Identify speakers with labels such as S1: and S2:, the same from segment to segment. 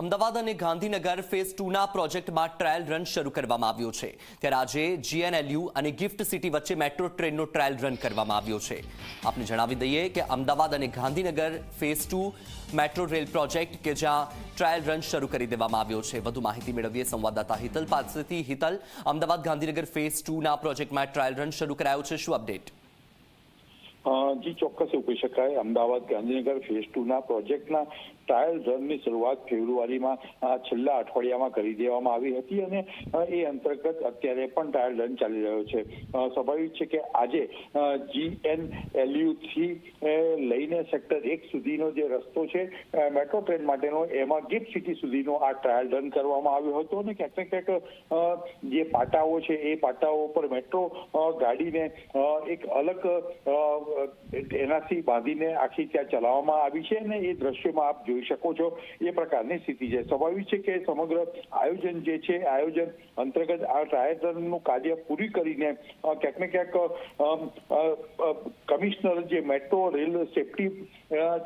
S1: અમદાવાદ અને ગાંધીનગર ફેઝ ટુના પ્રોજેક્ટમાં ટ્રાયલ રન શરૂ કરવામાં આવ્યો છે. ત્યારે આજે જીએનએલયુ અને ગિફ્ટ સિટી વચ્ચે મેટ્રો ટ્રેનનો ટ્રાયલ રન કરવામાં આવ્યો છે. આપને જણાવી દઈએ કે અમદાવાદ અને Gandhinagar phase two metro rail project કે જ્યાં ટ્રાયલ રન શરૂ કરી દેવામાં આવ્યો છે. વધુ માહિતી મેળવીએ સંવાદદાતા હિતલ પાસેથી. હિતલ, અમદાવાદ ગાંધીનગર ફેઝ ટુના પ્રોજેક્ટમાં ટ્રાયલ રન શરૂ કરાયો છે. શું અપડેટ?
S2: જી, ચોક્કસ એવું કહી શકાય. અમદાવાદ ગાંધીનગર ફેઝ ટુના પ્રોજેક્ટના ટ્રાયલ રનની શરૂઆત ફેબ્રુઆરીમાં છેલ્લા અઠવાડિયામાં કરી દેવામાં આવી હતી અને એ અંતર્ગત અત્યારે પણ ટ્રાયલ રન ચાલી રહ્યો છે. સ્વાભાવિક છે કે આજે જીએનએલયુ થી અ, લઈને સેક્ટર એક સુધીનો જે રસ્તો છે મેટ્રો ટ્રેન માટેનો એમાં ગિફ્ટ સિટી સુધીનો આ ટ્રાયલ રન કરવામાં આવ્યો હતો અને ક્યાંક ક્યાંક જે પાટાઓ છે એ પાટાઓ પર મેટ્રો ગાડીને એક અલગ એનાથી બાંધીને આખી ત્યાં ચલાવવામાં આવી છે અને એ દ્રશ્યમાં આપ જોઈ શકો છો, એ પ્રકારની સ્થિતિ છે. સ્વાભાવિક છે કે સમગ્ર આયોજન જે છે, આયોજન અંતર્ગત આ ટ્રાયલ કાર્ય પૂરી કરીને ક્યાંક ને ક્યાંક કમિશનર જે મેટ્રો, રેલ સેફટી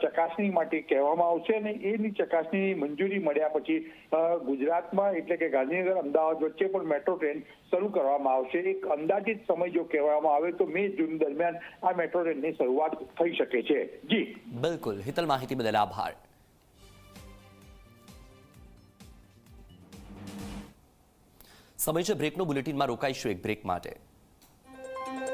S2: ચકાસણી માટે કહેવામાં આવશે અને એની ચકાસણીની મંજૂરી મળ્યા પછી ગુજરાતમાં એટલે કે ગાંધીનગર, અમદાવાદ વચ્ચે પણ મેટ્રો ટ્રેન શરૂ કરવામાં આવશે. એક અંદાજિત સમય જો કહેવામાં આવે તો મે જૂન દરમિયાન આ મેટ્રો ટ્રેનની શરૂઆત થઈ શકે છે. જી.
S1: બિલકુલ. હિતલ માહિતી બદલ આભાર. સમય છે બ્રેકનો બુલેટિનમાં રોકાઈશું એક બ્રેક માટે.